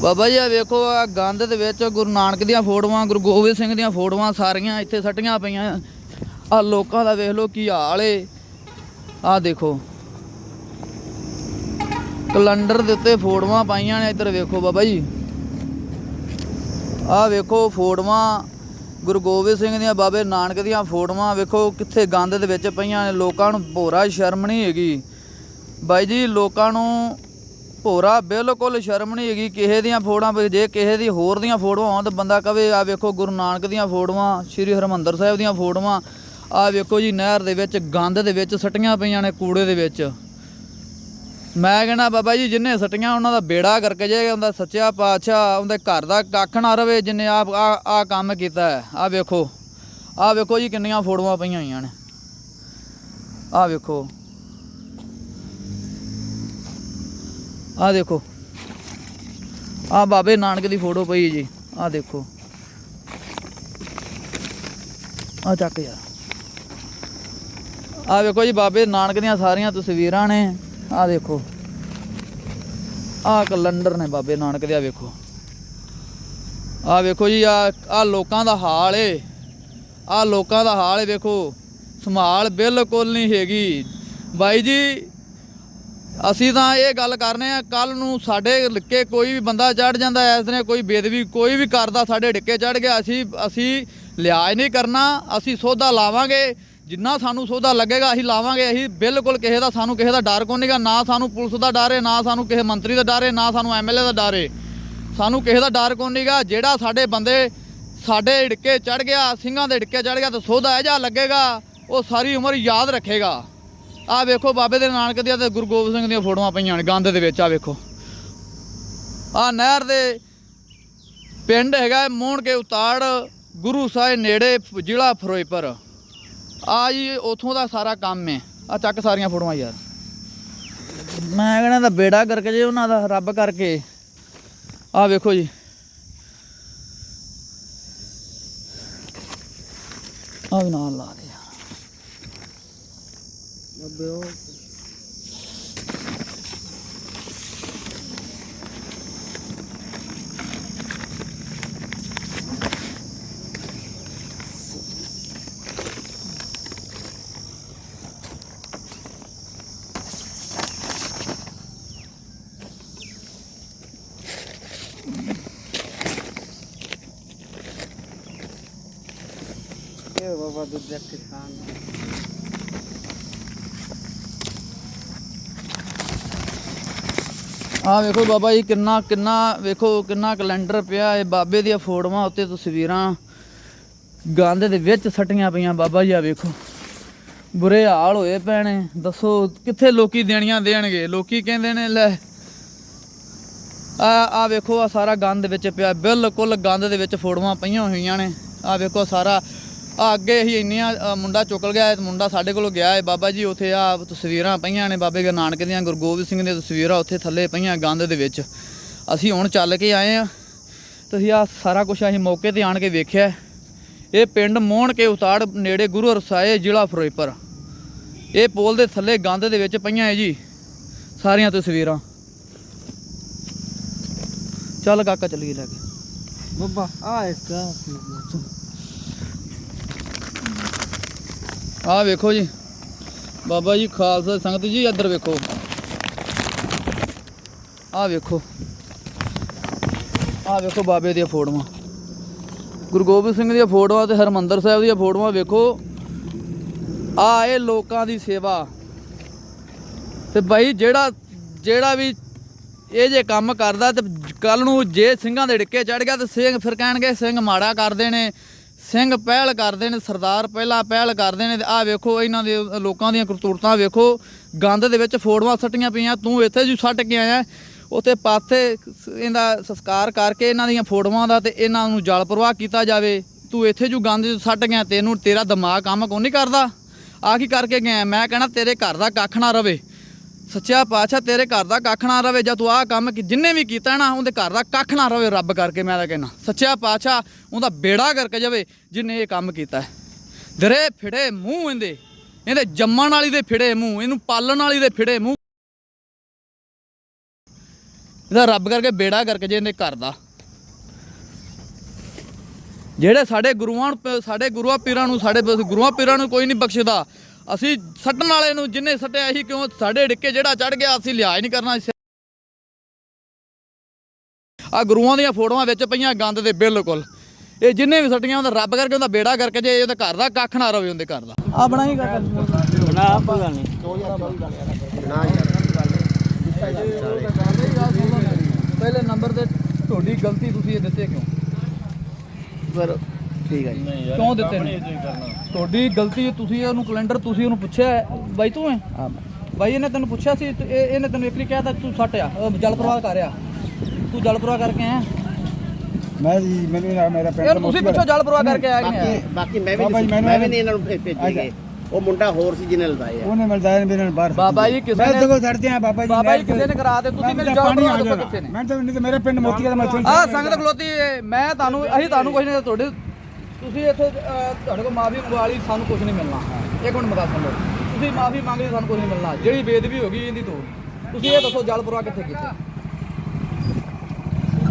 ਬਾਬਾ ਜੀ ਆ ਵੇਖੋ ਆ ਗੰਦ ਦੇ ਵਿੱਚ ਗੁਰੂ ਨਾਨਕ ਦੀਆਂ ਫੋਟੋਆਂ, ਗੁਰੂ ਗੋਬਿੰਦ ਸਿੰਘ ਦੀਆਂ ਫੋਟੋਆਂ ਸਾਰੀਆਂ ਇੱਥੇ ਸੱਟੀਆਂ ਪਈਆਂ। ਆ ਲੋਕਾਂ ਦਾ ਵੇਖ ਲਓ ਕੀ ਹਾਲ ਏ। ਆ ਦੇਖੋ। ਕੈਲੰਡਰ ਦੇ ਉੱਤੇ ਫੋਟੋਆਂ ਪਾਈਆਂ ਨੇ, ਇੱਧਰ ਵੇਖੋ ਬਾਬਾ ਜੀ। ਆ ਵੇਖੋ ਫੋਟੋਆਂ, ਗੁਰੂ ਗੋਬਿੰਦ ਸਿੰਘ ਦੀਆਂ, ਬਾਬੇ ਨਾਨਕ ਦੀਆਂ ਫੋਟੋਆਂ, ਵੇਖੋ ਕਿੱਥੇ ਗੰਦ ਦੇ ਵਿੱਚ ਪਈਆਂ ਨੇ। ਲੋਕਾਂ ਨੂੰ ਭੋਰਾ ਸ਼ਰਮ ਨਹੀਂ ਹੈਗੀ। ਬਾਈ ਜੀ, ਲੋਕਾਂ ਨੂੰ ਭੋਰਾ, ਬਿਲਕੁਲ ਸ਼ਰਮ ਨਹੀਂ ਹੈਗੀ ਕਿਸੇ ਦੀਆਂ ਫੋਟੋਆਂ ਵੀ, ਜੇ ਕਿਸੇ ਦੀ ਹੋਰ ਦੀਆਂ ਫੋਟੋਆਂ ਹੋਣ ਤਾਂ ਬੰਦਾ ਕਵੇ ਆ ਵੇਖੋ ਗੁਰੂ ਨਾਨਕ ਦੀਆਂ ਫੋਟੋਆਂ, ਸ੍ਰੀ ਹਰਮੰਦਰ ਸਾਹਿਬ ਦੀਆਂ ਫੋਟੋਆਂ ਆ ਵੇਖੋ ਜੀ ਨਹਿਰ ਦੇ ਵਿੱਚ, ਗੰਦ ਦੇ ਵਿੱਚ ਸਟੀਆਂ ਪਈਆਂ ਨੇ ਕੂੜੇ ਦੇ ਵਿੱਚ। ਮੈਂ ਕਹਿੰਦਾ, ਬਾਬਾ ਜੀ, ਜਿੰਨੇ ਸਟੀਆਂ ਉਹਨਾਂ ਦਾ ਬੇੜਾ ਕਰਕੇ ਜੇ ਉਹਦਾ ਸੱਚਾ ਪਾਤਸ਼ਾਹ, ਉਹਦੇ ਘਰ ਦਾ ਕੱਖ ਨਾ ਰਵੇ, ਜਿੰਨੇ ਆ ਆ ਕੰਮ ਕੀਤਾ ਹੈ ਆ ਵੇਖੋ ਆ ਵੇਖੋ ਜੀ ਕਿੰਨੀਆਂ ਫੋਟੋਆਂ ਪਈਆਂ ਹੋਈਆਂ ਨੇ। ਆ ਵੇਖੋ। ਆ ਦੇਖੋ। ਆ ਬਾਬੇ ਨਾਨਕ ਦੀ ਫੋਟੋ ਪਈ ਜੀ। ਆ ਦੇਖੋ। ਆ ਚੱਕ ਯਾਰ। ਆ ਵੇਖੋ ਜੀ ਬਾਬੇ ਨਾਨਕ ਦੀਆਂ ਸਾਰੀਆਂ ਤਸਵੀਰਾਂ ਨੇ। ਆ ਦੇਖੋ। ਆ ਕੈਲੰਡਰ ਨੇ ਬਾਬੇ ਨਾਨਕ ਦੇ ਆ ਵੇਖੋ। ਆ ਵੇਖੋ ਜੀ ਆ ਆ ਲੋਕਾਂ ਦਾ ਹਾਲ ਏ। ਆ ਲੋਕਾਂ ਦਾ ਹਾਲ ਏ, ਵੇਖੋ। ਸੰਭਾਲ ਬਿਲਕੁਲ ਨਹੀਂ ਹੈਗੀ। ਬਾਈ ਜੀ ਅਸੀਂ ਤਾਂ ਇਹ ਗੱਲ ਕਰਨੇ ਆ ਕੱਲ ਨੂੰ ਸਾਡੇ ਲਿੱਕੇ ਕੋਈ ਵੀ ਬੰਦਾ ਚੜ ਜਾਂਦਾ ਐ ਇਸ ਨੇ ਕੋਈ ਬੇਦਵੀ ਕੋਈ ਵੀ ਕਰਦਾ ਸਾਡੇ ਡਿੱਕੇ ਚੜ ਗਿਆ, ਅਸੀਂ ਅਸੀਂ ਲਿਆਜ ਨਹੀਂ ਕਰਨਾ, ਅਸੀਂ ਸੋਧਾ ਲਾਵਾਂਗੇ, ਜਿੰਨਾ ਸਾਨੂੰ ਸੋਧਾ ਲੱਗੇਗਾ ਅਸੀਂ ਲਾਵਾਂਗੇ, ਅਸੀਂ ਬਿਲਕੁਲ ਕਿਸੇ ਦਾ, ਸਾਨੂੰ ਕਿਸੇ ਦਾ ਡਰ ਕੋਈ ਨਹੀਂਗਾ ਨਾ ਸਾਨੂੰ ਪੁਲਿਸ ਦਾ ਡਰ ਹੈ ਨਾ ਸਾਨੂੰ ਕਿਸੇ ਮੰਤਰੀ ਦਾ ਡਰ ਹੈ ਨਾ ਸਾਨੂੰ ਐਮਐਲਏ ਦਾ ਡਰ ਹੈ ਸਾਨੂੰ ਕਿਸੇ ਦਾ ਡਰ ਕੋਈ ਨਹੀਂਗਾ ਜਿਹੜਾ ਸਾਡੇ ਬੰਦੇ ਸਾਡੇ ਡਿੱਕੇ ਚੜ ਗਿਆ, ਸਿੰਘਾਂ ਦੇ ਡਿੱਕੇ ਚੜ ਗਿਆ ਤਾਂ ਸੋਧਾ ਇਹ ਜਾ ਲੱਗੇਗਾ, ਉਹ ਸਾਰੀ ਉਮਰ ਯਾਦ ਰੱਖੇਗਾ। ਆਹ ਵੇਖੋ ਬਾਬੇ ਦੇ ਨਾਨਕ ਦੀਆਂ ਤੇ ਗੁਰੂ ਗੋਬਿੰਦ ਸਿੰਘ ਦੀਆਂ ਫੋਟੋਆਂ ਪਈਆਂ ਨੇ, ਗੰਦ ਦੇ ਵਿੱਚ, ਆਹ ਵੇਖੋ। ਆਹ ਨਹਿਰ ਦੇ ਪਿੰਡ ਹੈਗਾ ਮੋਹਣ ਕੇ ਉਤਾੜ, ਗੁਰੂ ਸਾਹਿਬ ਨੇੜੇ, ਜ਼ਿਲ੍ਹਾ ਫਿਰੋਜ਼ਪੁਰ। ਆ ਜੀ, ਉਥੋਂ ਦਾ ਸਾਰਾ ਕੰਮ ਹੈ। ਆ ਚੱਕ ਸਾਰੀਆਂ ਫੋਟੋਆਂ ਯਾਰ। ਮੈਂ ਕਹਿੰਦਾ ਦਾ ਬੇੜਾ ਕਰਕੇ ਜੇ ਉਹਨਾਂ ਦਾ ਰੱਬ ਕਰਕੇ। ਆ ਵੇਖੋ ਜੀ। ਆ ਵੀ ਨਾਲ ਲਾ ਦੇ। ਅੱਬੇ ਉਹ ਇਹ ਬਾਬਾ ਦੁੱਧ ਦੇ ਆ ਵੇਖੋ ਬਾਬਾ ਜੀ, ਕਿੰਨਾ ਕਿੰਨਾ ਵੇਖੋ, ਕਿੰਨਾ ਕੈਲੰਡਰ ਪਿਆ। ਇਹ ਬਾਬੇ ਦੀਆਂ ਫੋਟੋਆਂ ਉੱਤੇ ਤਸਵੀਰਾਂ ਗੰਦ ਦੇ ਵਿੱਚ ਸਟੀਆਂ ਪਈਆਂ ਬਾਬਾ ਜੀ ਆ ਵੇਖੋ। ਬੁਰੇ ਹਾਲ ਹੋਏ ਪੈਣੇ ਦੱਸੋ ਕਿੱਥੇ ਲੋਕੀ ਦੇਣੀਆਂ ਦੇਣਗੇ? ਲੋਕੀ ਕਹਿੰਦੇ ਨੇ, ਲੈ ਆ ਆ ਵੇਖੋ ਆ ਸਾਰਾ ਗੰਦ ਵਿੱਚ ਪਿਆ। ਬਿਲਕੁਲ ਗੰਦ ਦੇ ਵਿੱਚ ਫੋਟੋਆਂ ਪਈਆਂ ਹੋਈਆਂ ਨੇ। ਆ ਵੇਖੋ ਸਾਰਾ ਅੱਗੇ ਹੀ ਇੰਨੀਆਂ ਮੁੰਡਾ ਚੁੱਕਲ ਗਿਆ ਇਹ ਮੁੰਡਾ ਸਾਡੇ ਕੋਲ ਗਿਆ ਹੈ ਬਾਬਾ ਜੀ, ਉੱਥੇ ਆ ਤਸਵੀਰਾਂ ਪਈਆਂ ਨੇ ਬਾਬੇ ਗੁਰੂ ਨਾਨਕ ਦੀਆਂ, ਗੁਰੂ ਗੋਬਿੰਦ ਸਿੰਘ ਦੀਆਂ ਤਸਵੀਰਾਂ ਉੱਥੇ ਥੱਲੇ ਪਈਆਂ ਗੰਦ ਦੇ ਵਿੱਚ। ਅਸੀਂ ਹੁਣ ਚੱਲ ਕੇ ਆਏ ਆ ਤੁਸੀਂ ਆ ਸਾਰਾ ਕੁਝ ਅਸੀਂ ਮੌਕੇ ਤੇ ਆਣ ਕੇ ਵੇਖਿਆ ਇਹ ਪਿੰਡ ਮੋਹਣ ਕੇ ਉਤਾੜ ਨੇੜੇ ਗੁਰੂ ਰਸਾਏ ਜ਼ਿਲ੍ਹਾ ਫਿਰੋਜ਼ਪੁਰ। ਇਹ ਪੋਲ ਦੇ ਥੱਲੇ ਗੰਦ ਦੇ ਵਿੱਚ ਪਈਆਂ ਹੈ ਜੀ, ਸਾਰੀਆਂ ਤਸਵੀਰਾਂ। ਚੱਲ ਕਾਕਾ, ਚੱਲੀਏ ਲੈ ਕੇ। ਬਾਬਾ ਆ ਇਸਕਾ ਆਹ ਵੇਖੋ ਜੀ। ਬਾਬਾ ਜੀ, ਖਾਲਸਾ ਸੰਗਤ ਜੀ, ਇੱਧਰ ਵੇਖੋ। ਆਹ ਵੇਖੋ। ਆਹ ਵੇਖੋ ਬਾਬੇ ਦੀਆਂ ਫੋਟੋਆਂ। ਗੁਰੂ ਗੋਬਿੰਦ ਸਿੰਘ ਦੀਆਂ ਫੋਟੋਆਂ ਤੇ ਹਰਮੰਦਰ ਸਾਹਿਬ ਦੀਆਂ ਫੋਟੋਆਂ ਵੇਖੋ। ਆ ਇਹ ਲੋਕਾਂ ਦੀ ਸੇਵਾ। ਤੇ ਬਾਈ, ਜਿਹੜਾ ਜਿਹੜਾ ਵੀ ਇਹ ਜੇ ਕੰਮ ਕਰਦਾ ਤੇ ਕੱਲ ਨੂੰ ਜੇ ਸਿੰਘਾਂ ਦੇ ਡਿੱਕੇ ਚੜ ਗਿਆ ਤੇ ਸਿੰਘ ਫਿਰ ਕਹਿਣਗੇ, ਸਿੰਘ ਮਾੜਾ ਕਰਦੇ ਨੇ ਸਿੰਘ ਪਹਿਲ ਕਰਦੇ ਨੇ, ਸਰਦਾਰ ਪਹਿਲਾਂ ਪਹਿਲ ਕਰਦੇ ਨੇ ਤੇ ਆਹ ਵੇਖੋ ਇਹਨਾਂ ਦੇ ਲੋਕਾਂ ਦੀਆਂ ਕਰਤੂਰਤਾਂ ਵੇਖੋ, ਗੰਦ ਦੇ ਵਿੱਚ ਫੋੜਵਾਂ ਸੱਟੀਆਂ ਪਈਆਂ, ਤੂੰ ਇੱਥੇ ਜੂ ਸੱਟ ਕੇ ਆਇਆ। ਉੱਥੇ ਪਾਥੇ ਇਹਦਾ ਸੰਸਕਾਰ ਕਰਕੇ ਇਹਨਾਂ ਦੀਆਂ ਫੋਟੋਆਂ ਦਾ ਤੇ ਇਹਨਾਂ ਨੂੰ ਜਲ ਪ੍ਰਵਾਹ ਕੀਤਾ ਜਾਵੇ। ਤੂੰ ਇੱਥੇ ਜੂ ਗੰਦ 'ਚ ਸੱਟ ਗਿਆ, ਤੈਨੂੰ ਤੇਰਾ ਦਿਮਾਗ ਕੰਮ ਕੋਈ ਨਹੀਂ ਕਰਦਾ? ਆ ਕੀ ਕਰਕੇ ਗਿਆ? ਮੈਂ ਕਹਿਣਾ ਤੇਰੇ ਘਰ ਦਾ ਕੱਖ ਨਾ ਰਵੇ। ਸੱਚਿਆ ਪਾਤਸ਼ਾਹ, ਤੇਰੇ ਘਰ ਦਾ ਕੱਖ ਨਾ ਰਵੇ, ਜਾਂ ਤੂੰ ਆਹ ਕੰਮ ਕੀ ਜਿੰਨੇ ਵੀ ਕੀਤਾ ਨਾ, ਉਹਦੇ ਘਰ ਦਾ ਕੱਖ ਨਾ ਰਵੇ ਰੱਬ ਕਰਕੇ, ਮੈਂ ਤਾਂ ਕਹਿਣਾ ਸੱਚਾ ਪਾਤਸ਼ਾਹ, ਉਹਦਾ ਬੇੜਾ ਕਰਕੇ ਜਾਵੇ, ਜਿਨੇ ਇਹ ਕੰਮ ਕੀਤਾ ਦਰੇ ਫਿੜੇ ਮੂੰਹ ਇਹਦੇ। ਇਹਦੇ ਜੰਮਣ ਵਾਲੀ ਦੇ ਫਿੜੇ ਮੂੰਹ, ਇਹਨੂੰ ਪਾਲਣ ਵਾਲੀ ਦੇ ਫਿੜੇ ਮੂੰਹ। ਇਹਦਾ ਰੱਬ ਕਰਕੇ ਬੇੜਾ ਕਰਕੇ ਜੇ ਇਹਨੇ ਘਰ ਦਾ। ਜਿਹੜੇ ਸਾਡੇ ਗੁਰੂਆਂ ਸਾਡੇ ਗੁਰੂਆਂ ਪੀਰਾਂ ਨੂੰ, ਸਾਡੇ ਗੁਰੂਆਂ ਪੀਰਾਂ ਨੂੰ ਕੋਈ ਨਹੀਂ ਬਖਸ਼ਦਾ। ਅਸੀਂ ਸੱਟਣ ਵਾਲੇ ਨੂੰ ਜਿੰਨੇ ਸੱਟਿਆ ਅਸੀਂ ਕਿਉਂ ਸਾਡੇ ਡਿੱਕੇ ਜਿਹੜਾ ਚੜ ਗਿਆ ਅਸੀਂ ਲਿਆ ਹੀ ਨਹੀਂ ਕਰਨਾ ਆ ਗੁਰੂਆਂ ਦੀਆਂ ਫੋਟੋਆਂ ਵਿੱਚ ਪਈਆਂ ਗੰਦ ਦੇ ਬਿਲਕੁਲ। ਇਹ ਜਿੰਨੇ ਵੀ ਸੱਟੀਆਂ ਉਹਦਾ ਰੱਬ ਕਰਕੇ ਉਹਦਾ ਬੇੜਾ ਕਰਕੇ ਜੇ ਉਹਦੇ ਘਰ ਦਾ ਕੱਖ ਨਾ ਰਵੇ ਉਹਦੇ ਘਰ ਦਾ। ਆ ਨਾ ਪਤਾ ਨਹੀਂ। ਪਹਿਲੇ ਨੰਬਰ ਤੇ ਤੁਹਾਡੀ ਗਲਤੀ ਤੁਸੀਂ ਇਹ ਦਿੱਤੇ ਕਿਉਂ? ਪਰ ਠੀਕ ਹੈ ਜੀ। ਕਿਉਂ ਦਿੱਤੇ ਨੇ? ਤੁਹਾਡੀ ਗਲਤੀ ਹੈ, ਤੁਸੀਂ ਉਹਨੂੰ ਕੈਲੰਡਰ ਤੁਸੀਂ ਉਹਨੂੰ ਪੁੱਛਿਆ ਹੈ, ਬਾਈ ਤੂੰ ਹੈ ਹਾਂ। ਬਾਈ ਇਹਨੇ ਤੈਨੂੰ ਪੁੱਛਿਆ ਸੀ ਤੇ ਇਹ- ਇਹਨੇ ਤੈਨੂੰ ਇੱਕ ਵਾਰੀ ਕਿਹਾ ਤਾਂ ਤੂੰ ਸੱਟ ਆ। ਜਲ ਪ੍ਰਵਾਹ ਕਰ ਆ ਤੂੰ ਜਲ ਪ੍ਰਵਾਹ ਕਰਕੇ ਆਇਆ? ਮੈਂ ਜੀ ਮੈਨੂੰ ਨਾ ਮੇਰਾ ਯਾਰ ਤੁਸੀਂ ਪੁੱਛੋ ਜਲ ਪ੍ਰਵਾਹ ਕਰਕੇ ਆਇਆ ਕਿ ਨਹੀਂ ਆਇਆ। ਬਾਕੀ ਬਾਕੀ ਮੈਂ ਵੀ ਬਾਬਾ ਜੀ, ਨਹੀਂ ਮੈਨੂੰ ਮੈਂ ਵੀ ਨਹੀਂ ਇਹਨਾਂ ਨੂੰ ਭੇ- ਭੇਜੇਗੇ। ਉਹ ਮੁੰਡਾ ਹੋਰ ਸੀ ਜਿਹਨੇ ਲਦਾਏ ਆ ਉਹਨੇ ਮਿਲਦਾ ਮੇਰੇ ਨਾਲ ਬਾਹਰ ਬਾਬਾ ਜੀ ਕਿਸੇ ਮੈਂ ਨੇ ਦੇਖੋ ਛੱਡਦੇ ਆ ਬਾਬਾ ਜੀ ਬਾਬਾ ਜੀ ਕਿਸੇ ਨੇ ਕਰਾ ਦੇ ਤੁਸੀਂ ਮੇਰੇ ਜਲ ਪਾਣੀ ਪ੍ਰਵਾਹ ਦੱਸੋ ਕਿੱਥੇ ਨੇ। ਮੈਂ ਤਾਂ ਨਹੀਂ ਤੇ ਮੇਰੇ ਪਿੰਡ ਮੋਤੀ ਦਾ ਮੈਂ ਆ ਸੰਗਤ ਖਲੋਤੀ ਮੈਂ ਤੁਹਾਨੂੰ ਅਸੀਂ ਤੁਹਾਨੂੰ ਕੁਝ ਨਹੀਂ ਤੁਹਾਡੇ ਤੁਸੀਂ ਇੱਥੇ ਅਹ, ਤੁਹਾਡੇ ਕੋਲ ਮਾਫੀ ਮੰਗਵਾ ਲਈ ਸਾਨੂੰ ਕੁਝ ਨਹੀਂ ਮਿਲਣਾ। ਇੱਕ ਮਿੰਟ ਮਗਾ ਸੁਣ ਲਓ ਤੁਸੀਂ ਮਾਫੀ ਮੰਗ ਲਈ ਸਾਨੂੰ ਕੁਝ ਨਹੀਂ ਮਿਲਣਾ। ਜਿਹੜੀ ਬੇਦਬੀ ਹੋ ਗਈ ਇਹਦੀ ਤੋਂ ਤੁਸੀਂ ਇਹ ਦੱਸੋ ਜਲ ਪ੍ਰਵਾਹ ਕਿੱਥੇ ਕੀਤਾ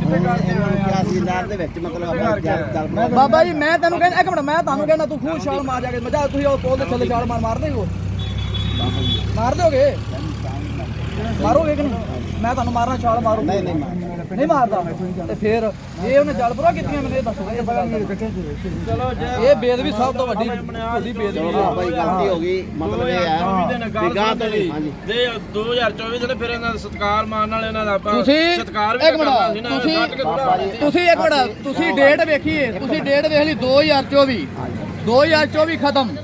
ਇਹਨਾਂ ਨੂੰ ਕਿਹਾ ਸੀ ਨਹਿਰ ਦੇ ਵਿੱਚ ਮਤਲਬ ਆਪਣਾ ਜਲ ਜਲ ਬਾਬਾ ਜੀ ਮੈਂ ਤੈਨੂੰ ਕਹਿੰਦਾ ਇੱਕ ਮਿੰਟ ਮੈਂ ਤੁਹਾਨੂੰ ਕਹਿੰਦਾ ਤੂੰ ਖੂਹ ਛਾਲ ਮਾਰ ਜਾ ਕੇ ਮਜਾ ਤੁਸੀਂ ਉਹ ਪੋਲ ਦੇ ਥੱਲੇ ਛਾਲ ਮਾਰ ਮਾਰ ਦੇਗੋ ਮਾਰ ਦੋਗੇ ਮਾਰੋਗੇ ਕਿ ਨਹੀਂ? ਮੈਂ ਤੁਹਾਨੂੰ ਮਾਰਨਾ ਛਾਲ ਮਾਰੂ ਨਹੀਂ ਨਹੀਂ ਮਾਰ ਨਹੀਂ ਮਾਰਦਾ। ਤੇ ਫਿਰ ਇਹ ਉਹਨੇ ਜਲ ਪ੍ਰਵਾਹ ਕੀਤੀਆਂ ਮੈਨੂੰ ਇਹ ਦੱਸੋ। ਇਹ ਚਲੋ ਇਹ ਬੇਦਬੀ ਸਭ ਤੋਂ ਵੱਡੀ ਵੱਡੀ ਬੇਦਬੀ ਚਲੋ ਹੈ। ਜੀ ਗਲਤੀ ਹੋ। ਗਈ। ਮਤਲਬ ਇਹ ਹੈ। ਵੀ ਗਾਂ ਤੋਂ ਨਹੀਂ। ਦੇ 2024 ਦੇ ਫਿਰ ਇਹਨਾਂ ਦਾ ਸਤਕਾਰ ਮਾਰਨ ਵਾਲੇ ਇਹਨਾਂ ਦਾ ਆਪਾਂ ਤੁਸੀਂ ਸਤਕਾਰ ਵੀ ਇੱਕ ਕਰਨਾ ਸੀ ਨਾ ਤੁਸੀਂ ਕੱਟ ਤੁਸੀਂ ਇੱਕ ਮਿੰਟ। ਤੁਸੀਂ ਡੇਟ ਵੇਖੀਏ। ਤੁਸੀਂ ਡੇਟ ਵੇਖ ਲਈ 2024 2024 ਖਤਮ।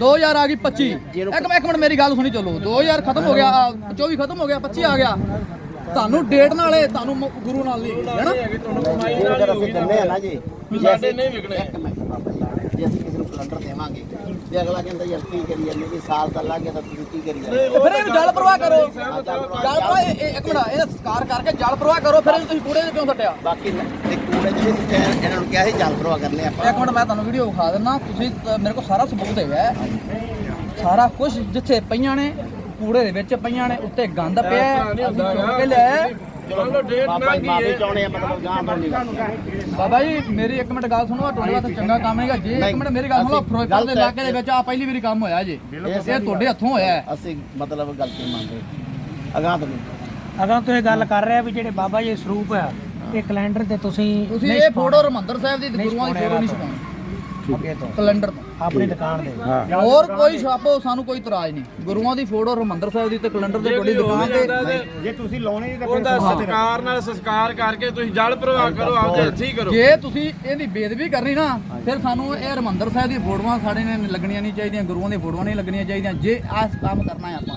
2000 ਆ ਗਈ 25 ਇੱਕ ਮਿੰਟ ਮੇਰੀ ਗੱਲ ਸੁਣੀ ਚੱਲੋ। 2000 ਖਤਮ ਹੋ ਗਿਆ। ਆ, 24 ਖਤਮ ਹੋ ਗਿਆ 25 ਆ ਗਿਆ। ਤੁਹਾਨੂੰ ਡੇਟ ਨਾਲ ਇਹ ਤੁਹਾਨੂੰ ਮ- ਗੁਰੂ ਨਾਲ ਨਹੀਂ ਹੀ ਹੋਗੀ ਅਸੀਂ ਦਿੰਦੇ ਆ ਨਾ ਜੀ ਵੀ ਜੇ ਸਾਡੇ ਅਸੀਂ- ਨਹੀਂ ਵਿਕਣੇ। ਇੱਕ ਮਿੰਟ ਬਾਬਾ ਜੀ ਜੇ ਅਸੀਂ ਕਿਸੇ ਨੂੰ ਸਿਲੰਡਰ ਦੇਵਾਂਗੇ ਤੇ ਅਗਲਾ ਕਹਿੰਦਾ ਯਾਰ ਕੀ ਕਰੀ ਜਾਂਦੇ ਵੀ ਸਾਲ ਤਾਂ ਲੱਗ ਗਿਆ ਤਾਂ ਤੁਸੀਂ ਕੀ ਕਰੀ ਜਾਂਦੇ ਤੇ ਫਿਰ ਇਹਨੂੰ ਜਲ ਪ੍ਰਵਾਹ ਕਰੋ। ਜਲ ਪ੍ਰਵਾਹ ਇਹ- ਇਹ- ਇੱਕ ਮਿੰਟ ਇਹਦਾ ਸਤਿਕਾਰ ਕਰਕੇ ਜਲ ਪ੍ਰਵਾਹ ਕਰੋ ਫਿਰ ਇਹਨੂੰ ਤੁਸੀਂ ਕੂੜੇ 'ਚ ਕਿਉਂ ਸੱਟਿਆ? ਬਾਕੀ ਤੇ ਕੂੜੇ ਜਿਹੜੇ ਸੁੱਟੇ ਆ, ਇਹਨਾਂ ਨੂੰ ਕਿਹਾ ਸੀ ਜਲ ਪ੍ਰਵਾਹ ਕਰਨੇ ਆਪਾਂ। ਇੱਕ ਮਿੰਟ ਮੈਂ ਤੁਹਾਨੂੰ ਵੀਡੀਓ ਵਿਖਾ ਦਿੰਦਾ। ਤੁਸੀਂ ਅ, ਮੇਰੇ ਕੋਲ ਸਾਰਾ ਸਬੂਤ ਹੈਗਾ। ਹੈ। ਸਾਰਾ ਕੁਝ ਜਿੱਥੇ ਪਈਆਂ ਨੇ ਕੂੜੇ ਦੇ ਵਿੱਚ ਪਈਆਂ ਨੇ ਉੱਤੇ ਗੰਦ ਪਿਆ ਹੈ, ਨਹੀਂ ਅਸੀਂ ਹੁੰਦਾ ਚੁੱਕ ਕੇ ਲਿਆ ਚਲੋ ਡੇਟ ਬਾਬਾ ਨਾ ਜੀ ਮਾਫੀ ਕੀ ਚਾਹੁੰਦੇ ਆ ਮਤਲਬ ਗਾਂ ਤੋਂ ਨਹੀਂ। ਬਾਬਾ ਜੀ ਮੇਰੀ ਇੱਕ ਮਿੰਟ ਗੱਲ ਸੁਣੋ ਆਹ ਤੁਹਾਡੇ ਵਾਸਤੇ ਚੰਗਾ ਕੰਮ ਹੈਗਾ। ਜੇ ਇੱਕ ਨਹੀਂ, ਮਿੰਟ ਮੇਰੀ ਗੱਲ ਸੁਣੋ ਅਸੀਂ ਫਿਰੋਜ਼ਪੁਰ ਦੇ ਗਲਤ ਹੈ। ਇਲਾਕੇ ਦੇ ਵਿੱਚ ਆ ਪਹਿਲੀ ਵਾਰੀ ਕੰਮ ਹੋਇਆ ਜੇ। ਇਹ ਤੁਹਾਡੇ ਹੱਥੋਂ ਹੋਇਆ ਹੈ। ਅਸੀਂ ਮਤਲਬ ਗਲਤੀ ਮੰਨਦੇ। ਅਗਾਂ ਤੋਂ ਨਹੀਂ। ਅਗਰ ਤੁਸੀਂ ਗੱਲ ਕਰ ਰਹੇ ਆ ਵੀ ਜਿਹੜੇ ਬਾਬਾ ਜੀ ਸਰੂਪ ਆ ਇਹ ਕੈਲੰਡਰ ਤੇ ਤੁਸੀਂ ਤੁਸੀਂ ਇਹ ਫੋਟੋ ਰਮੰਦਰ ਸਾਹਿਬ ਦੀ ਤੇ ਗੁਰੂਆਂ ਦੀ ਫੋਟੋ ਨਹੀਂ ਛਪਾਉਣੀ। ਅੱਗੇ ਕੈਲੰਡਰ ਤੋਂ। ਆਪਣੀ ਦੁਕਾਨ ਦੇ। ਹੋਰ ਕੋਈ ਛਾਪੋ ਸਾਨੂੰ ਕੋਈ ਇਤਰਾਜ਼ ਨਹੀਂ। ਗੁਰੂਆਂ ਦੀ ਫੋਟੋ ਰਮੰਦਰ ਸਾਹਿਬ ਦੀ ਤੇ ਕੈਲੰਡਰ ਤੇ ਤੁਹਾਡੀ ਦੁਕਾਨ ਤੇ ਜੇ ਤੁਸੀਂ ਲਾਉਣੇ ਤਾਂ ਉਹਦਾ ਸਤਕਾਰ ਨਾਲ ਸੰਸਕਾਰ ਕਰਕੇ ਤੁਸੀਂ ਜਲ ਪ੍ਰਵਾਹ ਕਰੋ ਆਪਦੇ ਹੱਥੀ ਕਰੋ। ਜੇ ਤੁਸੀਂ ਇਹਦੀ ਬੇਦਬੀ ਕਰਨੀ ਨਾ ਫਿਰ ਸਾਨੂੰ ਇਹ ਹਰਮੰਦਰ ਸਾਹਿਬ ਦੀਆਂ ਫੋਟੋਆਂ ਸਾਡੇ ਨੇ ਲੱਗਣੀਆਂ ਨਹੀਂ ਚਾਹੀਦੀਆਂ ਗੁਰੂਆਂ ਦੀਆਂ ਫੋਟੋਆਂ ਨਹੀਂ ਲੱਗਣੀਆਂ ਚਾਹੀਦੀਆਂ। ਜੇ ਆਹ ਕੰਮ ਕਰਨਾ ਹੈ ਆਪਾਂ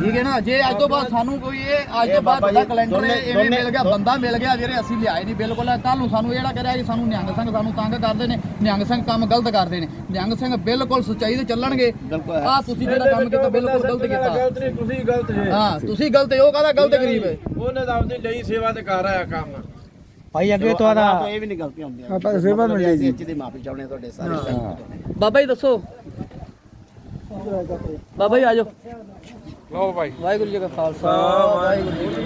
ਠੀਕ ਹੈ ਨਾ? ਜੇ ਅੱਜ ਤੋਂ ਬਾਅਦ ਸਾਨੂੰ ਕੋਈ ਇਹ ਅੱਜ ਤੋਂ ਬਾਅਦ ਜੀ, ਕੈਲੰਡਰ ਐਵੇਂ ਮਿਲ ਗਿਆ ਬੰਦਾ ਮਿਲ ਗਿਆ ਵੀਰੇ ਅਸੀਂ ਲਿਆਏ ਨਹੀਂ ਬਿਲਕੁਲ। ਕੱਲ ਨੂੰ ਸਾਨੂੰ ਜਿਹੜਾ ਕਰਿਆ ਕਿ ਸਾਨੂੰ ਨਿਹੰਗ ਸਿੰਘ ਸਾਨੂੰ ਤੰਗ ਕਰਦੇ ਨੇ ਨਿਹੰਗ ਸਿੰਘ ਕੰਮ ਗਲਤ ਕਰਦੇ ਨੇ। ਨਿਹੰਗ ਸਿੰਘ ਬਿਲਕੁਲ ਸੱਚਾਈ ਤੇ ਚੱਲਣਗੇ। ਆਹ ਤੁਸੀਂ ਜਿਹੜਾ ਕੰਮ ਕੀਤਾ ਬਿਲਕੁਲ ਗਲਤ ਕੀਤਾ। ਗਲਤ ਨਹੀਂ ਤੁਸੀਂ ਗਲਤ ਜੇ। ਹਾਂ ਤੁਸੀਂ ਗਲਤ ਹੈ ਉਹ ਕਹਦਾ ਗਲਤ ਗਰੀਬ ਹੈ। ਉਹਨੇ ਤਾਂ ਆਪਦੀ ਲਈ ਸੇਵਾ ਤੇ ਕਰ ਆਇਆ ਕੰਮ। ਭਾਈ ਅੱਗੇ ਚਲੋ, ਤੋਂ ਆਦਾ ਅਗਾਂਹ ਤੋਂ ਇਹ ਵੀ ਨਹੀਂ ਗਲਤੀਆਂ ਹੁੰਦੀਆਂ ਆਪਾਂ ਤਾਂ ਸੇਵਾ ਮਿਲ ਜਾਏਗੀ। ਅਸੀਂ ਦੀ ਮਾਫੀ ਚਾਹੁੰਦੇ ਆ ਤੁਹਾਡੇ ਸਾਰੇ। ਬਾਬਾ ਜੀ ਦੱਸੋ। ਬਾਬਾ ਜੀ ਆਜੋ ਲਓ ਭਾਈ। ਵਾਹਿਗੁਰੂ ਜੀ ਕਾ ਖਾਲਸਾ ਵਾਹਿਗੁਰੂ ਜੀ ਕੀ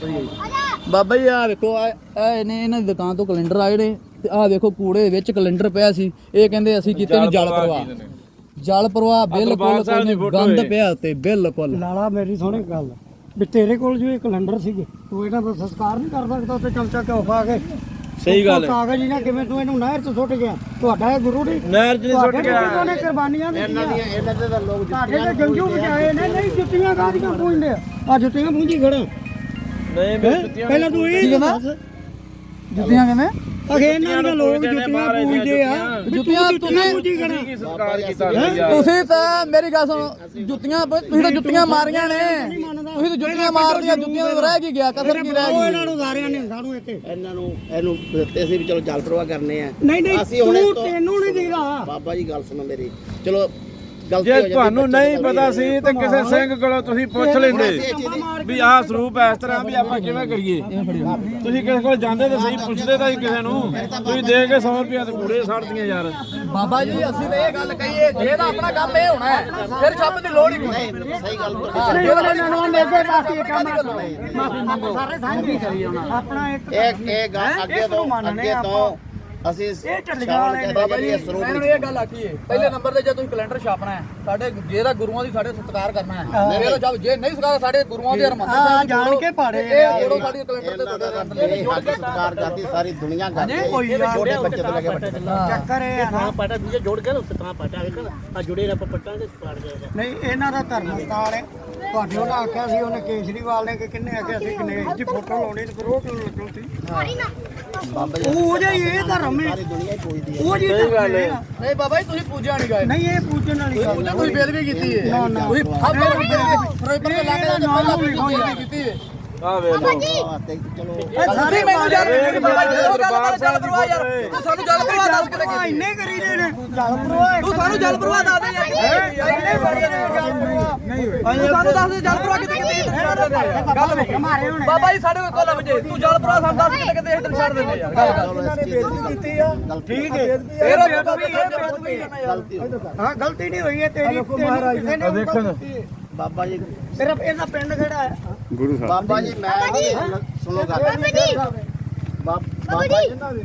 ਫਤਿਹ। ਬਾਬਾ ਜੀ ਆ ਵੇਖੋ ਆ ਇਹਨੇ ਇਹਨਾਂ ਦੀ ਦੁਕਾਨ ਤੋਂ ਕੈਲੰਡਰ ਆਏ ਨੇ ਤੇ ਆ ਵੇਖੋ ਕੂੜੇ ਦੇ ਵਿੱਚ ਕੈਲੰਡਰ ਪਿਆ ਸੀ। ਇਹ ਕਹਿੰਦੇ ਅਸੀਂ ਕੀਤੇ ਨੇ ਜਲ ਪ੍ਰਵਾਹ। ਜਲ ਪ੍ਰਵਾਹ ਬਿਲਕੁਲ ਕੋਈ ਨਹੀਂ, ਗੰਦ ਪਿਆ ਉੱਤੇ ਬਿਲਕੁਲ। ਲਾਲਾ ਮੇਰੀ ਸੁਣੀ ਗੱਲ। ਵੀ ਤੇਰੇ ਕੋਲ ਜੋ ਇਹ ਕੈਲੰਡਰ ਸੀਗੇ ਤੂੰ ਇਹਨਾਂ ਦਾ ਸੰਸਕਾਰ ਨਹੀਂ ਕਰ ਸਕਦਾ ਤੇ ਚਮਚਾ ਘਿਓ ਪਾ ਕੇ। ਸਹੀ ਗੱਲ ਹੈ। ਕਾਗਜ਼ ਹੀ ਨਾ ਕਿਵੇਂ ਤੂੰ ਇਹਨੂੰ ਨਹਿਰ 'ਚ ਸੁੱਟ ਗਿਆ? ਤੁਹਾਡਾ ਇਹ ਗੁਰੂ ਨਹੀਂ ਨਹਿਰ 'ਚ ਨਹੀਂ ਸੁੱਟ ਗਿਆ। ਗੁਰੂ ਨੇ ਕੁਰਬਾਨੀਆਂ ਇਹਨਾਂ ਦਿੱਤੀਆਂ ਦੀਆਂ ਇਹਨਾਂ ਦੇ ਤਾਂ ਲੋਕ ਤੁਹਾਡੇ ਤੇ ਜੰਜੂ ਬਚਾਏ ਨੇ ਨਹੀਂ ਜੁੱਤੀਆਂ ਕਾਹਦੀਆਂ ਪੂੰਝਦੇ? ਆ ਆਹ ਜੁੱਤੀਆਂ ਪੂੰਝੀ ਖੜੇ। ਨਹੀਂ ਮੈਂ ਜੁੱਤੀਆਂ ਪਹਿਲਾਂ ਤੂੰ ਇਹ ਜੁੱਤੀਆਂ ਕਿਵੇਂ? ਅਗੇ ਇਹਨਾਂ ਦੀਆਂ ਲੋਕ ਜੁੱਤੀਆਂ ਪੂੰਝਦੇ ਆ। ਜੁੱਤੀਆਂ। ਤੁਸੀਂ ਪੂੰਝੀ ਖੜਾ ਕੀ ਸਤਕਾਰ ਕੀਤਾ ਯਾਰ? ਤੁਸੀਂ ਤਾਂ ਮੇਰੀ ਗੱਲ ਸੁਣੋ ਜੁੱਤੀਆਂ ਤੁਸੀਂ ਤਾਂ ਜੁੱਤੀਆਂ ਮਾਰੀਆਂ ਨੇ। ਤੁਸੀਂ ਤਾਂ ਜੁੱਤੀਆਂ ਮਾਰਦੀਆਂ ਜੁੱਤੀਆਂ ਰਹਿ ਕੀ ਗਿਆ ਕਸਰ ਕੀ ਰਹਿ ਉਹ ਗਈ? ਇਹਨਾਂ ਨੂੰ ਸਾਰਿਆਂ ਨੇ ਸਾਨੂੰ ਇੱਥੇ। ਇਹਨਾਂ ਨੂੰ ਇਹਨੂੰ ਦਿੱਤੇ ਸੀ ਵੀ ਚਲੋ ਜਲ ਪ੍ਰਵਾਹ ਕਰਨੇ ਆ। ਨਹੀਂ ਨਹੀਂ ਅਸੀਂ ਹੁਣ ਤੂੰ ਇਸ ਤੋਂ- ਤੈਨੂੰ ਨਹੀਂ ਦੇਗਾ ਬਾਬਾ ਜੀ ਗੱਲ ਸੁਣੋ ਮੇਰੀ। ਚਲੋ ਗਲਤੀ ਹੋ ਜੇ ਜਾਂਦੀ ਤੁਹਾਨੂੰ ਬੱਚੇ ਨਹੀਂ ਤੋਂ ਪਤਾ ਸੀ ਤੇ ਕਿਸੇ ਸਿੰਘ ਕੋਲੋਂ ਤੁਸੀਂ ਪੁੱਛ ਲੈਂਦੇ ਵੀ ਆਹ ਸਰੂਪ ਇਸ ਤਰ੍ਹਾਂ ਵੀ ਆਪਾਂ ਕਿਵੇਂ ਕਰੀਏ? ਤੁਸੀਂ ਕਿਸੇ ਕੋਲ ਜਾਂਦੇ ਤਾਂ ਸਹੀ ਪੁੱਛਦੇ ਤਾਂ ਹੀ ਕਿਸੇ ਨੂੰ। ਤੁਸੀਂ ਦੇ ਕੇ 100 ਰੁਪਏ ਤੇ ਕੂੜੇ ਛੱਡਦੀਆਂ ਯਾਰ। ਬਾਬਾ ਜੀ ਅਸੀਂ ਤਾਂ ਇਹ ਗੱਲ ਕਹੀਏ ਜੇ ਤਾਂ ਆਪਣਾ ਕੰਮ ਇਹ ਹੋਣਾ ਹੈ ਫਿਰ ਛੱਪ ਦੀ ਲੋੜ ਹੀ ਕੋਈ ਨਹੀਂ। ਸਹੀ ਗੱਲ ਜੇ ਤਾਂ ਇਹਨਾਂ ਨੂੰ ਅੱਗੇ ਬਾਕੀ ਕੰਮ ਮਾਫੀ ਮੰਗੋ। ਸਾਰੇ ਸਾਂਝੀ ਕਰੀ ਹੋਣਾ ਆਪਣਾ ਇੱਕ ਇਹ ਇਹ ਗੱਲ ਅੱਗੇ ਤੋਂ ਅੱਗੇ ਤੋਂ ਅਸੀਂ ਸ਼ਾਮਲ ਕਹਿੰਦੇ ਜੀ ਇਹ ਸਰੂਪ ਇਹਨਾਂ ਨੂੰ ਇਹ ਗੱਲ ਆਖੀਏ ਪਹਿਲੇ ਨੰਬਰ ਤੇ ਜੇ ਤੁਸੀਂ ਕੈਲੰਡਰ ਛਾਪਣਾ ਹੈ ਸਾਡੇ ਜੇ ਦਾ ਗੁਰੂਆਂ ਦੀ ਸਾਡੇ ਸਤਿਕਾਰ ਕਰਨਾ ਹੈ ਫਿਰ ਜਦ ਜੇ ਨਹੀਂ ਸਤਿਕਾਰ ਸਾਡੇ ਗੁਰੂਆਂ ਦੇ ਹਰਮੰਦਰ ਹਾਂ, ਜਾਣ ਕੇ ਪਾੜੇ ਇਹ ਜੋੜੋ ਸਾਡੀ ਕੈਲੰਡਰ ਤੇ ਇਹਨਾਂ ਤੁਹਾਡੇ ਦਾ ਇਹ ਹੱਕ ਸਤਿਕਾਰ ਕਰਦੀ ਸਾਰੀ ਦੁਨੀਆ ਕਰਦੀ ਕੋਈ ਹੈ ਛੋਟੇ ਬੱਚੇ ਤੋਂ ਲੈ ਕੇ ਵੱਡੇ ਤੱਕ। ਚੱਕਰ ਇਹ ਆ ਨਾ। ਪਾਟਾ ਦੂਜੇ ਜੋੜ ਕੇ ਉੱਤੇ ਤਾਂ ਪਾਟਾ ਵੇਖਣ ਆ ਜੁੜੇ ਨਾ ਪੱਟਾਂ ਦੇ ਪਾੜ ਜਾਏਗਾ ਨਹੀਂ ਇਹਨਾਂ ਦਾ ਧਰਮ ਸਥਾਨ ਹੈ ਤੁਹਾਡੇ ਉਹਨੇ ਆਖਿਆ ਸੀ ਉਹਨੇ ਕੇਜਰੀਵਾਲ ਨੇ ਕਿ ਕਿੰਨੇ ਆਖਿਆ ਸੀ ਗਣੇਸ਼ ਦੀ ਫੋਟੋ ਲਾਉਣੀ ਤੇ ਫਿਰ ਉਹ ਕਿਉਂ ਲੱਗੋ ਸੀ ਬਾਬਾ ਜੀ ਉਹ ਜੇ ਇਹ ਧਰਮ ਸਾਰੀ ਦੁਨੀਆ ਹੀ ਪੁੱਛਦੀ ਹੈ। ਉਹ ਜੀ ਧਰਮ ਹੈ। ਨਹੀਂ ਬਾਬਾ ਜੀ ਤੁਸੀਂ ਪੂਜਿਆ ਨਹੀਂ ਗਏ ਨਹੀਂ ਇਹ ਪੂਜਣ ਵਾਲੀ ਗੱਲ ਉਹਨੇ ਕੋਈ ਬੇਦਬੀ ਕੀਤੀ ਹੈ। ਨਾ, ਨਾ। ਤੁਸੀਂ ਸਭ ਤੋਂ ਫਰੇਬਰ ਦੇ ਲਾਗੇ ਦਾ ਪਹਿਲਾਂ ਬੇਦਬੀ ਕੀਤੀ ਹੈ। ਆ ਸਾਰੇ ਮੈਨੂੰ ਯਾਰ ਬਾਬਾ ਜੀ ਉਹ ਗੱਲ ਦਰਬਾਰ ਬਾਰੇ ਜਲ ਪ੍ਰਵਾਹ ਯਾਰ। ਤੂੰ ਸਾਨੂੰ ਜਲ ਪ੍ਰਵਾਹ ਦੱਸ ਕਿਤੇ ਆ ਕੀਤੀ ਇੰਨੇ ਕਰੀ ਦੇ ਨੇ ਜਲ ਪ੍ਰਵਾਹ ਤੂੰ ਸਾਨੂੰ ਜਲ ਪ੍ਰਵਾਹ ਦੱਸ ਦੇ ਯਾਰ। ਇੰਨੇ ਕਰੀ ਦੇ ਨੇ ਜਲ ਪ੍ਰਵਾਹ। ਨਹੀਂ ਹੋਏ। ਤੂੰ ਸਾਨੂੰ ਦੱਸ ਦੇ ਜਲ ਪ੍ਰਵਾਹ ਕਿਤੇ ਕਿਤੇ ਛੱਡ ਦਿੰਦੇ ਯਾਰ ਗੱਲ ਵੇਖ ਮਾਰੇ ਹੋਣੇ ਬਾਬਾ ਜੀ ਸਾਡੇ ਕੋਲ ਕੋਲ ਵਜੇ ਤੂੰ ਜਲ ਪ੍ਰਵਾਹ ਸਾਨੂੰ ਦੱਸ ਕਿਤੇ ਕਿਤੇ ਹਿੱਟਰ ਛੱਡ ਦਿੰਦੇ ਯਾਰ ਗੱਲ ਕਰ। ਚਲੋ ਇਸ ਚੀਜ਼ ਦੀ ਕੀਤੀ ਆ। ਠੀਕ ਹੈ। ਫੇਰ ਉਹ ਬਾਬਾ ਜੀ ਗਲਤੀ। ਹਾਂ ਨਹੀਂ ਹੋਈ ਹੈ। ਤੇਰੀ ਨੇ ਦੇਖਣ ਬਾਬਾ ਜੀ ਤੇਰਾ ਇਹਦਾ ਪਿੰਡ ਕਿਹੜਾ ਹੈ? ਬਾਬਾ ਜੀ ਮੈਂ ਸੁਣੋ ਗੱਲ। ਬਾਬਾ ਜੀ।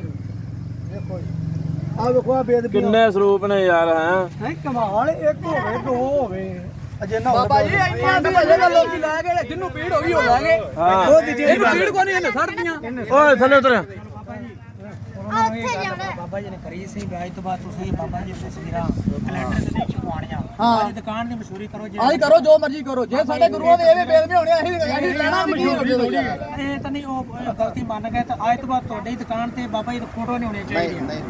ਆ ਵੇਖੋ ਆ ਬੇਦ ਕਿੰਨੇ ਸਰੂਪ ਨੇ ਯਾਰ ਹੈ? ਹੈ ਕਮਾਲ ਇੱਕ ਹੋਵੇ ਦੋ ਹੋਵੇ ਅਜੇ ਨਾ ਬਾਬਾ ਜੀ ਇੰਨਾ ਤੇ ਭੱਜੇ ਦਾ ਲੋਕੀ ਲੈ ਗਏ ਜਿੰਨੂੰ ਭੀੜ ਹੋ ਗਈ ਹੋ। ਲਾਂਗੇ ਹਾਂ ਇਹਨੂੰ ਭੀੜ ਕੋ ਨਹੀਂ ਇਹਨੇ ਛੱਡਦੀਆਂ ਓਏ ਥੱਲੇ ਉਤਰ। ਬਾਬਾ ਜੀ ਨੇ ਕਰੀ ਸੀ ਵਿਆਹ ਤੋਂ ਬਾਅਦ ਤੁਸੀਂ ਬਾਬਾ ਜੀ ਦੇ ਤਸਵੀਰਾਂ ਕੈਲੰਡਰ ਦੇ ਵਿੱਚ ਛਪਵਾਉਣੀਆਂ ਹਾਂ। ਅੱਜ ਦੁਕਾਨ ਦੀ ਮਸ਼ਹੂਰੀ ਕਰੋ ਜੇ ਆਹੀ ਕਰੋ ਜੋ ਮਰਜ਼ੀ ਕਰੋ। ਜੇ ਸਾਡੇ ਗੁਰੂਆਂ ਦੇ ਐਵੇਂ ਬੇਦਬੀ ਹੋਣੇ ਅਸੀਂ ਅਸੀਂ ਲੈਣਾ ਵੀ ਕਿਉਂ ਅੱਗੇ ਤੋਂ ਯਾਰ ਇਹ ਤਾਂ ਨਹੀਂ ਉਹ ਗਲਤੀ ਮੰਨ ਗਏ ਤਾਂ ਅੱਜ ਤੋਂ ਬਾਅਦ ਤੁਹਾਡੀ ਦੁਕਾਨ ਤੇ ਬਾਬਾ ਜੀ ਦੀ ਫੋਟੋ ਨਹੀਂ ਹੋਣੀ ਚਾਹੀਦੀ।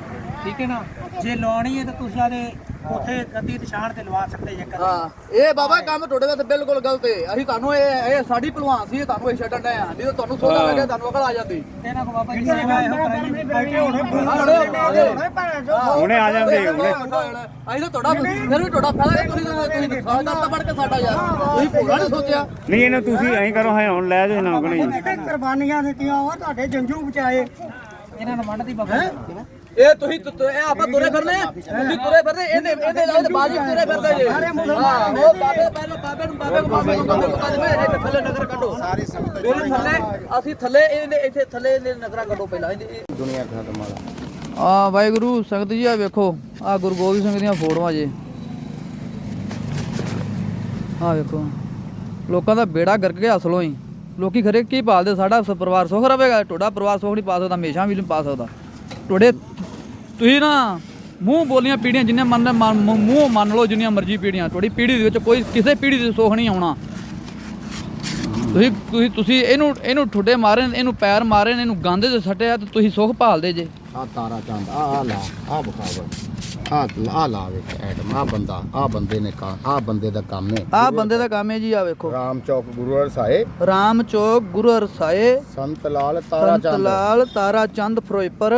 ਠੀਕ ਹੈ ਨਾ? ਜੇ ਲਾਉਣੀ ਹੈ ਤਾਂ ਤੁਸੀਂ ਆਦੇ ਉੱਥੇ ਗੱਦੀ ਨਿਸ਼ਾਨ ਤੇ ਲਵਾ ਸਕਦੇ ਜੇ ਕਦੇ। ਹਾਂ ਇਹ ਬਾਬਾ ਕੰਮ ਤੁਹਾਡੇ ਦਾ ਤਾਂ ਬਿਲਕੁਲ ਗਲਤ ਹੈ ਅਸੀਂ ਤੁਹਾਨੂੰ ਇਹ ਇਹ ਸਾਡੀ ਭਲਵਾਨ ਸੀ ਇਹ ਤੁਹਾਨੂੰ ਇਹ ਛੱਡਣ ਡਏ ਆ। ਨਹੀਂ ਤਾਂ ਤੁਹਾਨੂੰ ਸੋਧਾ ਲੱਗਿਆ ਤੁਹਾਨੂੰ ਅਕਲ ਆ ਜਾਂਦੀ। ਇਹਨਾਂ ਕੋ ਬਾਬਾ ਜੀ ਸੇਵਾ ਇਹੋ ਕਰਾਈ ਬੈਠੇ ਹੋਣੇ। ਹੁਣੇ ਆ ਜਾਂਦੇ ਹੁਣੇ। ਅਸੀਂ ਤਾਂ ਤੁਹਾਡਾ ਫਿਰ ਵੀ ਤੁਹਾਡਾ ਫਾਇਦਾ ਤੁਸੀਂ ਤਾਂ ਤੁਸੀਂ ਨੁਕਸਾਨ ਕਰਤਾ ਪੜ ਕੇ ਸਾਡਾ ਯਾਰ। ਤੁਸੀਂ ਪੂਰਾ ਨਹੀਂ ਸੋਚਿਆ। ਨਹੀਂ ਇਹਨੂੰ ਤੁਸੀਂ ਐਂ ਕਰੋ ਹੈ ਹੁਣ ਲੈ ਜਾਓ ਇਹਨਾਂ ਕੋਲ ਬੇਟੇ ਕੁਰਬਾਨੀਆਂ ਦਿੱਤੀਆਂ ਉਹ ਤੁਹਾਡੇ ਜੰਜੂ ਬਚਾਏ ਇਹਨਾਂ ਨੂੰ ਮੰਨਦੀ ਬਾਬਾ ਇਹ ਤੁਸੀਂ ਇਹ ਆਪਾਂ ਤੁਰੇ ਫਿਰਨੇ। ਤੁਸੀਂ ਤੁਰੇ ਫਿਰਦੇ ਇਹਦੇ ਇਹਦੇ ਨਾਲ ਬਾਜੀ ਤੁਰੇ ਫਿਰਦੇ ਜੇ ਹਾਂ ਉਹ ਬਾਬੇ ਪਹਿਲਾਂ ਬਾਬੇ ਨੂੰ ਬਾਬੇ ਨੂੰ ਬਾਬੇ ਨੂੰ ਬਾਬੇ ਨੂੰ ਕੱਢ ਇਹ ਥੱਲੇ ਨਗਰ ਕੱਢੋ ਸਾਰੀ ਸੰਗਤ ਮੇਰੇ ਥੱਲੇ ਅਸੀਂ ਥੱਲੇ ਇਹਨੇ ਇੱਥੇ ਥੱਲੇ ਇਹਨੇ ਨਗਰਾ ਕੱਢੋ ਪਹਿਲਾਂ ਦੁਨੀਆ ਖਤਮ ਵਾਲਾ ਆ ਵਾਹਿਗੁਰੂ ਸੰਗਤ ਜੀ ਆ ਵੇਖੋ ਆ ਗੁਰੂ ਗੋਬਿੰਦ ਸਿੰਘ ਦੀਆਂ ਫੋਟੋਆਂ ਜੇ ਆ ਵੇਖੋ ਲੋਕਾਂ ਦਾ ਬੇੜਾ ਗਰਕ ਗਿਆ ਅਸਲੋਂ ਹੀ ਲੋਕੀ ਖਰੇ ਕੀ ਪਾਲਦੇ ਸਾਡਾ ਪਰਿਵਾਰ ਸੁਖ ਰਵੇਗਾ ਤੁਹਾਡਾ ਪਰਿਵਾਰ ਸੁਖ ਨਹੀਂ ਪਾ ਸਕਦਾ ਹਮੇਸ਼ਾ ਵੀ ਨਹੀਂ ਪਾ ਸਕਦਾ ਤੁਹਾਡੇ ਤੁਸੀਂ ਨਾ ਮੂੰਹ ਬੋਲੀਆਂ ਪੀੜੀਆਂ ਜਿੰਨੇ ਮੰਨ ਮੰਨ- ਮੂੰਹ ਮੰਨ ਲਓ ਜਿੰਨੀਆਂ ਮਰਜ਼ੀ ਪੀੜੀਆਂ ਤੁਹਾਡੀ ਪੀੜੀ ਦੇ ਵਿੱਚ ਕੋਈ ਕਿਸੇ ਪੀੜੀ ਦੇ ਸੁਖ ਨਹੀਂ ਆਉਣਾ। ਤੁਸੀਂ ਤੁਸੀਂ ਤੁਸੀਂ ਇਹਨੂੰ ਇਹਨੂੰ ਠੁੱਡੇ ਮਾਰੇ ਨੇ, ਇਹਨੂੰ ਪੈਰ ਮਾਰੇ ਨੇ ਇਹਨੂੰ ਗਾਂਦੇ ਤੇ ਸੱਟਿਆ ਤੇ ਤੁਸੀਂ ਸੁਖ ਭਾਲਦੇ ਜੇ। ਆ ਤਾਰਾ ਚੰਦ ਆ ਆ ਲਾ ਆ ਬਖਾਵਰ ਆ ਆ ਲਾ ਵੇਖ ਐਟਮ ਆ ਬੰਦਾ ਆ ਬੰਦੇ ਨੇ ਕਾ ਆ ਬੰਦੇ ਦਾ ਕੰਮ ਹੈ। ਆਹ ਬੰਦੇ ਦਾ ਕੰਮ ਹੈ ਜੀ ਆ ਵੇਖੋ। ਰਾਮ ਚੌਕ ਗੁਰੂ ਸਾਹਿਬ। ਰਾਮ ਚੌਕ ਗੁਰੂ ਹਰਸਾਏ ਸੰਤ ਲਾਲ ਤਾਰਾ ਸੰਤ ਚੰਦ। ਲਾਲ ਤਾਰਾ ਚੰਦ ਫਿਰੋਜ਼ਪੁਰ।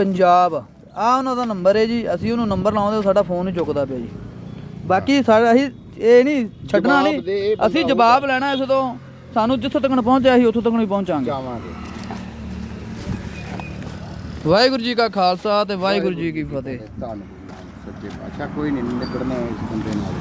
ਪੰਜਾਬ। ਆ ਉਹਨਾਂ ਦਾ ਨੰਬਰ ਹੈ ਜੀ ਅਸੀਂ ਉਹਨੂੰ ਨੰਬਰ ਲਾਉਂਦੇ ਸਾਡਾ ਫੋਨ ਨਹੀਂ ਚੁੱਕਦਾ ਪਿਆ ਜੀ। ਬਾਕੀ ਸਾਡਾ ਅਸੀਂ ਇਹ ਨਹੀਂ ਛੱਡਣਾ ਜਵਾਬ ਦੇ, ਇਹ ਨਹੀਂ ਬੰਦਾ ਅਸੀਂ ਜਵਾਬ ਲੈਣਾ ਇਸ ਤੋਂ ਸਾਨੂੰ ਜਿੱਥੋਂ ਤੱਕ ਪਹੁੰਚਿਆ ਅਸੀਂ ਉੱਥੋਂ ਤੱਕ ਹੀ ਪਹੁੰਚਾਂਗੇ। ਜਾਵਾਂਗੇ। ਵਾਹਿਗੁਰੂ ਜੀ ਕਾ ਖਾਲਸਾ ਤੇ ਵਾਹਿਗੁਰੂ ਜੀ ਕੀ ਫਤਿਹ। ਸੱਚੇ ਪਾਤਸ਼ਾਹ। ਕੋਈ ਨਹੀਂ ਨਿਕੜਨਾ ਇਸ ਬੰਦੇ ਨਾਲ।